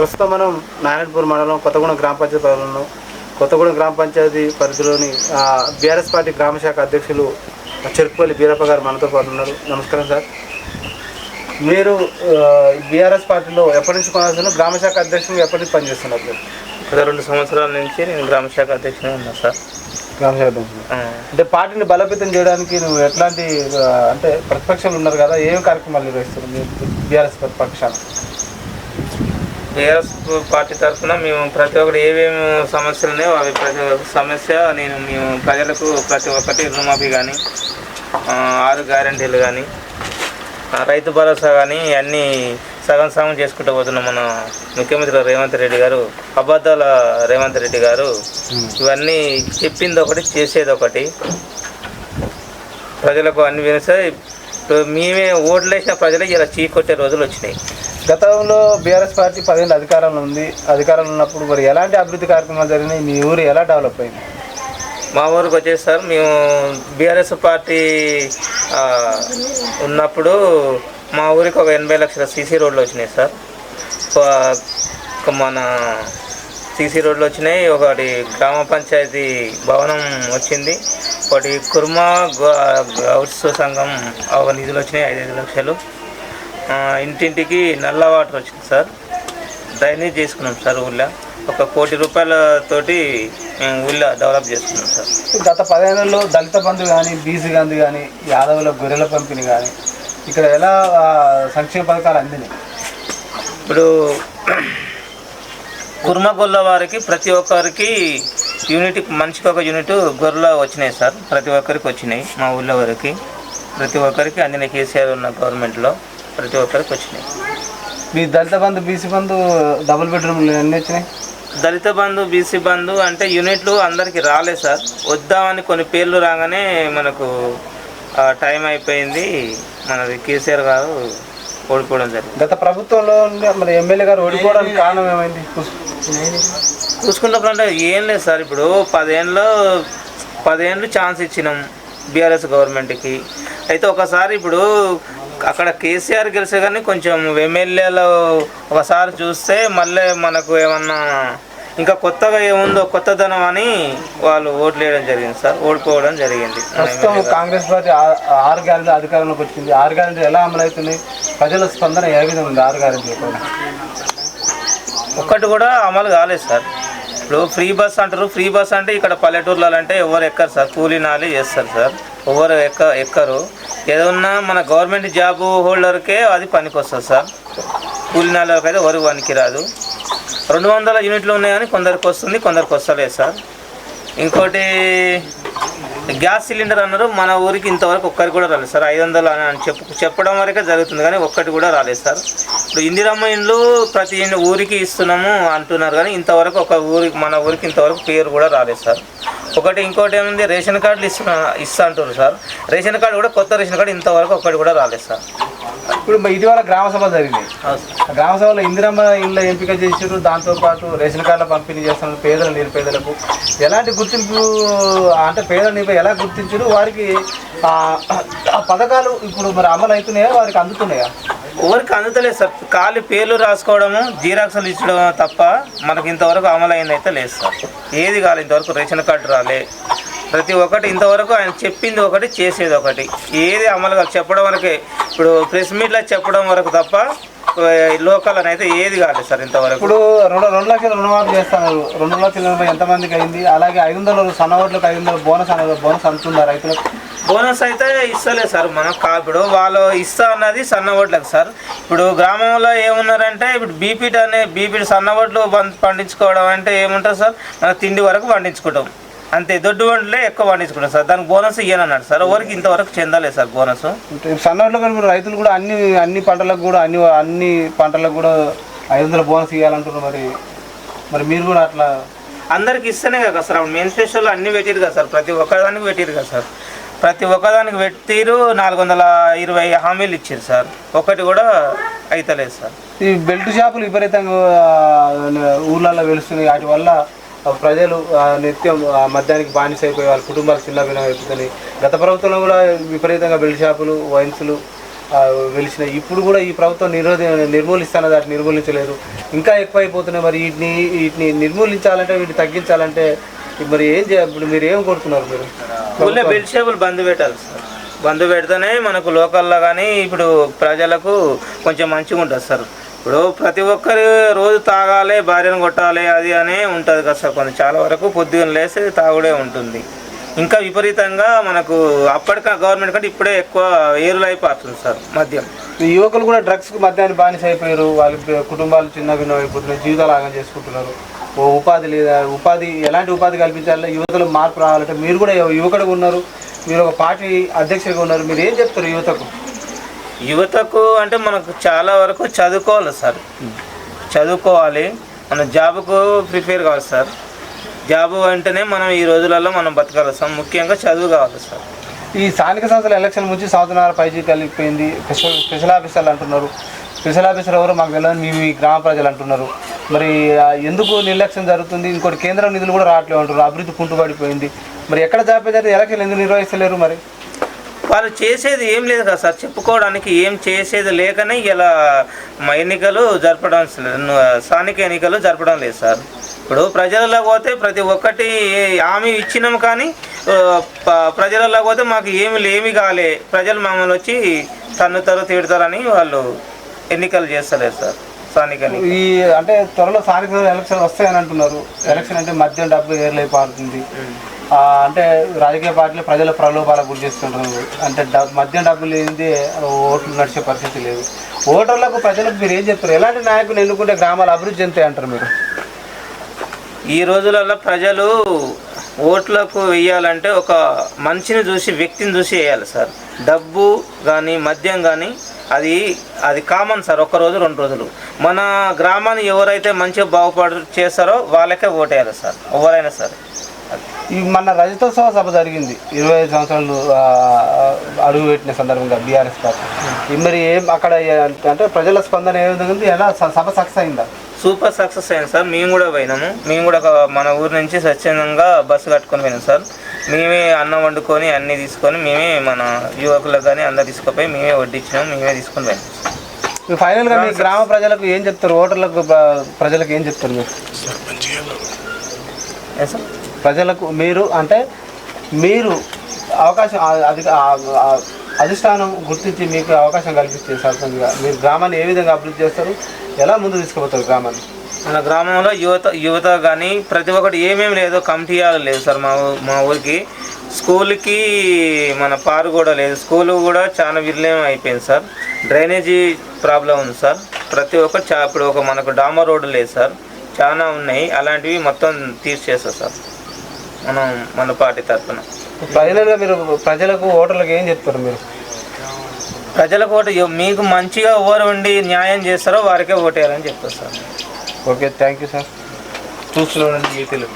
ప్రస్తుతం మనం నారాయణపూర్ మండలం కొత్తగూడెం గ్రామ పంచాయతీ పరిధిలో కొత్తగూడెం గ్రామ పంచాయతీ పరిధిలోని బీఆర్ఎస్ పార్టీ గ్రామ శాఖ అధ్యక్షులు చెరుకుపల్లి బీరప్ప గారు మనతో పాటు ఉన్నారు. నమస్కారం సార్. మీరు బీఆర్ఎస్ పార్టీలో ఎప్పటి నుంచి కొనాల్సిన గ్రామ శాఖ అధ్యక్షులు ఎప్పటి నుంచి పనిచేస్తున్నారు మీరు? గత రెండు సంవత్సరాల నుంచి నేను గ్రామ శాఖ అధ్యక్షుని ఉన్నా సార్. గ్రామ శాఖ అధ్యక్షులు ఆ, అంటే పార్టీని బలోపేతం చేయడానికి నువ్వు ఎట్లాంటి అంటే ప్రతిపక్షాలు ఉన్నారు కదా ఏం కార్యక్రమాలు నిర్వహిస్తారు మీరు బీఆర్ఎస్ ప్రతిపక్షాలు బీఆర్ఎస్ పార్టీ తరఫున మేము ప్రతి ఒక్కటి ఏమేమి సమస్యలు ఉన్నాయో అవి ప్రతి ఒక్క సమస్య నేను మేము ప్రజలకు ప్రతి ఒక్కటి రుణమాఫీ కానీ ఆరు గ్యారంటీలు కానీ రైతు భరోసా కానీ అన్నీ సగం సగం చేసుకుంటూ పోతున్నాం మన ముఖ్యమంత్రి రేవంత్ రెడ్డి గారు అబద్ధాల రేవంత్ రెడ్డి గారు. ఇవన్నీ చెప్పింది ఒకటి చేసేది ఒకటి. ప్రజలకు అన్ని వినిస్తాయి ఇప్పుడు మేమే ఓట్లు వేసిన ప్రజలే ఇలా చీకొట్టే రోజులు వచ్చినాయి. గతంలో బీఆర్ఎస్ పార్టీ పదిహేను అధికారంలో ఉంది. అధికారంలో ఉన్నప్పుడు మరి ఎలాంటి అభివృద్ధి కార్యక్రమాలు జరిగినాయి? మీ ఊరు ఎలా డెవలప్ అయింది? మా ఊరికి వచ్చేసారు మేము బీఆర్ఎస్ పార్టీ ఉన్నప్పుడు మా ఊరికి ఒక ఎనభై లక్షల సీసీ రోడ్లు వచ్చినాయి సార్. మన సీసీ రోడ్లు వచ్చినాయి. ఒకటి గ్రామ పంచాయతీ భవనం వచ్చింది. ఒకటి కుర్మా గౌడ్స్ సంఘం ఒక నిధులు వచ్చినాయి ఐదైదు లక్షలు. ఇంటింటికి నల్ల వాటర్ వచ్చింది సార్. డ్రైనేజ్ చేసుకున్నాం సార్ ఊళ్ళో. ఒక కోటి రూపాయలతోటి మేము ఊళ్ళో డెవలప్ చేసుకున్నాం సార్. గత పదిహేనుల్లో దళిత బంధు కానీ బీసీ గంధు కానీ యాదవుల గొర్రెల పంపిణీ కానీ ఇక్కడ ఎలా సంక్షేమ పథకాలు అందినాయి? ఇప్పుడు కుర్మగొల్ల వారికి ప్రతి ఒక్కరికి యూనిట్ మనిషికి ఒక యూనిట్ గొర్రెలు వచ్చినాయి సార్. ప్రతి ఒక్కరికి వచ్చినాయి మా ఊళ్ళో వరకు. ప్రతి ఒక్కరికి అందిన కేసీఆర్ ఉన్న గవర్నమెంట్లో. ప్రతి ఒక్కరికి వచ్చినాయి. మీ దళిత బంధు బీసీ బంధు డబుల్ బెడ్రూమ్లు ఎన్ని వచ్చినాయి? దళిత బంధు బీసీ బంధు అంటే యూనిట్లు అందరికీ రాలేదు సార్. వద్దామని కొన్ని పేర్లు రాగానే మనకు టైం అయిపోయింది. మనది కేసీఆర్ గారు ఓడిపోవడం జరిగింది. గత ప్రభుత్వంలో మరి ఎమ్మెల్యే గారు ఓడిపోవడానికి కారణం ఏమైంది? చూసుకున్నప్పుడు అంటే ఏం లేదు సార్. ఇప్పుడు పదేళ్ళు పదేళ్ళు ఛాన్స్ ఇచ్చినాం బీఆర్ఎస్ గవర్నమెంట్కి. అయితే ఒకసారి ఇప్పుడు అక్కడ కేసీఆర్ గెలిచే కానీ కొంచెం ఎమ్మెల్యేలు ఒకసారి చూస్తే మళ్ళీ మనకు ఏమన్నా ఇంకా కొత్తగా ఏముందో కొత్తదనం అని వాళ్ళు ఓట్లు వేయడం జరిగింది సార్ ఓడిపోవడం జరిగింది. ప్రస్తుతం. కాంగ్రెస్ పార్టీ ఆరు గ్యారెంటీ అధికారంలోకి వచ్చింది. ఆరు గ్యారెంటీ ఎలా అమలు అవుతున్నాయి ప్రజల స్పందన ఏ విధంగా ఉంది? ఆరు గ్యారెంటీ ఒక్కటి కూడా అమలు కాలేదు సార్. ఇప్పుడు ఫ్రీ బస్ అంటారు. ఫ్రీ బస్ అంటే ఇక్కడ పల్లెటూర్లలో అంటే ఎవరు ఎక్కరు సార్. కూలీనాలి చేస్తారు సార్. ఎవరు ఎక్క ఎక్కరు. ఏదన్నా మన గవర్నమెంట్ జాబ్ హోల్డర్కే అది పనికి వస్తుంది సార్. కూలీ అయితే ఎవరు పనికి రాదు రెండు వందల యూనిట్లు ఉన్నాయని కొందరికి వస్తుంది కొందరికి వస్తలేదు సార్. ఇంకోటి గ్యాస్ సిలిండర్ అన్నారు. మన ఊరికి ఇంతవరకు ఒక్కరికి కూడా రాలేదు. సార్ ఐదు వందలు అని చెప్పు చెప్పడం వరకే జరుగుతుంది కానీ ఒక్కటి కూడా రాలేదు సార్. ఇప్పుడు ఇందిరమ్మ ఇండ్లు ప్రతి ఊరికి ఇస్తున్నాము అంటున్నారు కానీ ఇంతవరకు ఒక ఊరికి మన ఊరికి ఇంతవరకు పేరు కూడా రాలేదు సార్. ఒకటి ఇంకోటి ఏముంది? రేషన్ కార్డులు ఇస్తున్నా ఇస్తా అంటారు సార్. రేషన్ కార్డు కూడా కొత్త రేషన్ కార్డు ఇంతవరకు ఒక్కటి కూడా రాలేదు సార్. ఇప్పుడు మరి ఇటీవల గ్రామ సార్. ఆ గ్రామ సభలో ఇందిరమ్మ ఇళ్ళ ఎంపిక చేసారు దాంతోపాటు రేషన్ కార్డుల పంపిణీ చేస్తున్నారు పేదల నిరుపేదలకు ఎలాంటి గుర్తింపు అంటే పేదల నిరుపేద ఎలా గుర్తించారు వారికి ఆ పథకాలు ఇప్పుడు మరి అమలు అవుతున్నాయా? వారికి అందుతున్నాయా? ఊరికి అందుతలేదు సార్. ఖాళీ పేర్లు రాసుకోవడము జీరాక్సులు ఇచ్చడం తప్ప మనకి ఇంతవరకు అమలు అయింది అయితే లేదు సార్. ఏది కాలేదు ఇంతవరకు రేషన్ కార్డు రాలే. ప్రతి ఒక్కటి ఇంతవరకు ఆయన చెప్పింది ఒకటి చేసేది ఒకటి. ఏది అమలు కాదు. చెప్పడం వరకే. ఇప్పుడు ప్రెస్ మీట్లో చెప్పడం వరకు తప్ప లోకల్ అని అయితే ఏది కాలేదు సార్ ఇంతవరకు. ఇప్పుడు రెండు రెండు లక్షల రుణమాఫీ చేస్తున్నారు. రెండు లక్షల రుణమాఫీ ఎంతమందికి అయింది? అలాగే ఐదు వందల సన్న ఓట్లకు ఐదు వందల బోనస్ అనేది బోనస్ అందుతుందా రైతులకు. బోనస్ అయితే ఇస్తలేదు సార్ మనం కా ఇప్పుడు వాళ్ళు ఇస్తా అన్నది సన్న ఓట్లకు సార్. ఇప్పుడు గ్రామంలో ఏమున్నారంటే ఇప్పుడు బీపీట్ అనే బీపీట్ సన్న ఓట్లు పండించుకోవడం అంటే ఏముంటుంది సార్? మన తిండి వరకు పండించుకుంటాం. అంతే దొడ్డు వంటలే ఎక్కువ పండించుకుంటాం సార్. దానికి బోనస్ ఇయ్యనన్నాడు సార్. ఎవరికి ఇంతవరకు చెందలేదు సార్ బోనస్ సన్న ఓట్లకు కానీ రైతులు కూడా అన్ని అన్ని పంటలకు కూడా అన్ని అన్ని పంటలకు కూడా ఐదు వందల బోనస్ ఇవ్వాలంటున్నారు మరి. మరి మీరు కూడా అట్లా అందరికి ఇస్తేనే కదా సార్. మేనిఫెస్టోలో అన్ని పెట్టిరు కదా సార్. ప్రతి ఒక్కదానికి పెట్టిరు కదా సార్. ప్రతి ఒక్కదానికి పెట్టిరు నాలుగు వందల ఇరవై హామీలు ఇచ్చారు సార్. ఒకటి కూడా అయితలేదు సార్. ఈ బెల్ట్ షాపులు విపరీతంగా ఊర్లలో వెలుస్తున్నాయి. వాటి వల్ల ప్రజలు నిత్యం ఆ, మద్యానికి బానిస అయిపోయి వాళ్ళ కుటుంబాలు చిన్న భిన్నం అయిపోతున్నాయి. గత ప్రభుత్వంలో కూడా విపరీతంగా బెల్ట్ షాపులు వైన్స్లు వెలిసినాయి. ఇప్పుడు కూడా ఈ ప్రభుత్వం నిరోధ నిర్మూలిస్తున్నది అటు నిర్మూలించలేదు. ఇంకా ఎక్కువ అయిపోతున్నాయి మరి వీటిని వీటిని నిర్మూలించాలంటే వీటిని తగ్గించాలంటే మరి ఏం చేయాలి ఇప్పుడు మీరు ఏం కోరుతున్నారు మీరు? ఊళ్ళో షాపులు బంద్ పెట్టాలి సార్. బంద్ పెడితేనే మనకు లోకల్లో కానీ ఇప్పుడు ప్రజలకు కొంచెం మంచిగా ఉంటుంది సార్. ఇప్పుడు ప్రతి ఒక్కరు రోజు తాగాలి భార్యను కొట్టాలి అది అనే ఉంటుంది కదా సార్ కొంచెం. చాలా వరకు పొద్దున్న లేసి తాగుడే ఉంటుంది. ఇంకా విపరీతంగా మనకు అప్పటికా గవర్నమెంట్ కంటే ఇప్పుడే ఎక్కువ ఏరులు అయిపోతుంది సార్ మద్యం. యువకులు కూడా డ్రగ్స్కి మధ్యాహ్నం బానిస అయిపోయారు. వాళ్ళ కుటుంబాలు చిన్న భిన్నం అయిపోతున్నాయి. జీవితాలు ఆగం చేసుకుంటున్నారు. ఓ ఉపాధి లేదా ఉపాధి ఎలాంటి ఉపాధి కల్పించాలో? యువతలో మార్పు రావాలంటే మీరు కూడా యువ- యువకుడుగా ఉన్నారు. మీరు ఒక పార్టీ అధ్యక్షుడిగా ఉన్నారు. మీరు ఏం చెప్తారు యువతకు? యువతకు అంటే మనకు చాలా వరకు చదువుకోవాలి సార్. చదువుకోవాలి. మన జాబ్కు ప్రిపేర్ కావాలి సార్. జాబ్ అంటేనే మనం ఈ రోజులలో మనం బతకాలి సార్. ముఖ్యంగా చదువు కావాలి సార్. ఈ స్థానిక సంస్థల ఎలక్షన్ నుంచి సంవత్సరాల పైజీ కలిగిపోయింది. స్పెషల్ స్పెషల్ ఆఫీసర్లు అంటున్నారు. స్పెషల్ ఆఫీసర్ ఎవరు మాకు తెలియదు మీ మీ గ్రామ ప్రజలు అంటున్నారు. మరి ఎందుకు నిర్లక్ష్యం జరుగుతుంది? ఇంకోటి కేంద్రం నిధులు కూడా రావట్లేదు అంటున్నారు. అభివృద్ధి కుంటుపడిపోయింది మరి ఎక్కడ జాబితా ఎలక్షన్ ఎందుకు నిర్వహిస్తలేరు మరి? వాళ్ళు చేసేది ఏం లేదు కదా సార్. చెప్పుకోవడానికి ఏం చేసేది లేకనే ఇలా మా ఎన్నికలు జరపడం స్థానిక ఎన్నికలు జరపడం లేదు సార్. ఇప్పుడు ప్రజలలో పోతే ప్రతి ఒక్కటి హామీ ఇచ్చినాం కానీ ప్రజలలో పోతే మాకు ఏమి లేమి కాలే. ప్రజలు మమ్మల్ని వచ్చి తన్నుతారు తిడతారని వాళ్ళు ఎన్నికలు చేస్తలేరు సార్. ఈ అంటే త్వరలో స్థానిక ఎలక్షన్ వస్తాయని అంటున్నారు. ఎలక్షన్ అంటే మద్యం డబ్బు ఏర్లైపోతుంది ఆ, అంటే రాజకీయ పార్టీలు ప్రజల ప్రలోభాలకు గురి చేస్తుంటారు. అంటే మద్యం డబ్బు లేనిదే ఓట్లు నడిచే పరిస్థితి లేదు. ఓటర్లకు ప్రజలకు మీరు ఏం చెప్తారు? ఎలాంటి నాయకులు ఎన్నుకుంటే గ్రామాలు అభివృద్ధి చెందుతాయి అంటారు మీరు? ఈ రోజులలో ప్రజలు ఓట్లకు వేయాలంటే ఒక మనిషిని చూసి వ్యక్తిని చూసి వేయాలి సార్. డబ్బు కానీ మద్యం కానీ అది అది కామన్ సార్ ఒక రోజు రెండు రోజులు. మన గ్రామాన్ని ఎవరైతే మంచిగా బాగుపడు చేస్తారో వాళ్ళకే ఓటేయాలి సార్ ఎవరైనా సరే. మన రజతోత్సవ సభ జరిగింది. ఇరవై ఐదు సంవత్సరాలు అడుగు పెట్టిన సందర్భంగా బీఆర్ఎస్ పార్టీ. మరి ఏం అక్కడ అంటే ప్రజల స్పందన ఏ విధంగా ఉంది? ఎలా సభ సక్సెస్ అయిందా? సూపర్ సక్సెస్ అయింది సార్. మేము కూడా పోయినాము. మేము కూడా ఒక మన ఊరు నుంచి స్వచ్ఛందంగా బస్సు కట్టుకొని పోయినాం సార్. మేమే అన్నం వండుకొని అన్నీ తీసుకొని మేమే మన యువకులకు కానీ అందరు తీసుకుపోయి మేమే వడ్డించినాం. మేమే తీసుకొని పోయినాం. మీరు ఫైనల్గా మీ గ్రామ ప్రజలకు ఏం చెప్తారు? ఓటర్లకు ప్ర- ప్రజలకు ఏం చెప్తారు మీరు? ప్రజలకు మీరు అంటే మీరు అవకాశం అది అధిష్టానం గుర్తించి మీకు అవకాశం కల్పిస్తే సర్పంచ్గా మీరు గ్రామాన్ని ఏ విధంగా అభివృద్ధి చేస్తారు? ఎలా ముందు తీసుకుపోతారు గ్రామాన్ని? మన గ్రామంలో యువత యువత కానీ ప్రతి ఒక్కటి ఏమేమి లేదో కమిటీ లేదు సార్ మా ఊ- మా ఊరికి. స్కూల్కి మన పారు కూడా లేదు. స్కూల్ కూడా చాలా విర్లేం అయిపోయింది సార్. డ్రైనేజీ ప్రాబ్లం ఉంది సార్. ప్రతి ఒక్కటి చా ఇప్పుడు ఒక మనకు డామర్ రోడ్డు లేదు సార్. చాలా ఉన్నాయి. అలాంటివి మొత్తం తీర్చేస్తారు సార్. మనం మన పార్టీ తరఫున. ఫైనల్గా మీరు ప్రజలకు ఓటర్లకు ఏం చెప్తారు మీరు? ప్రజలకు ఓటు మీకు మంచిగా ఎవరు ఉండి న్యాయం చేస్తారో వారికే ఓటేయాలని చెప్తారు sir. Okay thank you sir. చూస్తున్నానండి మీ తెలుగు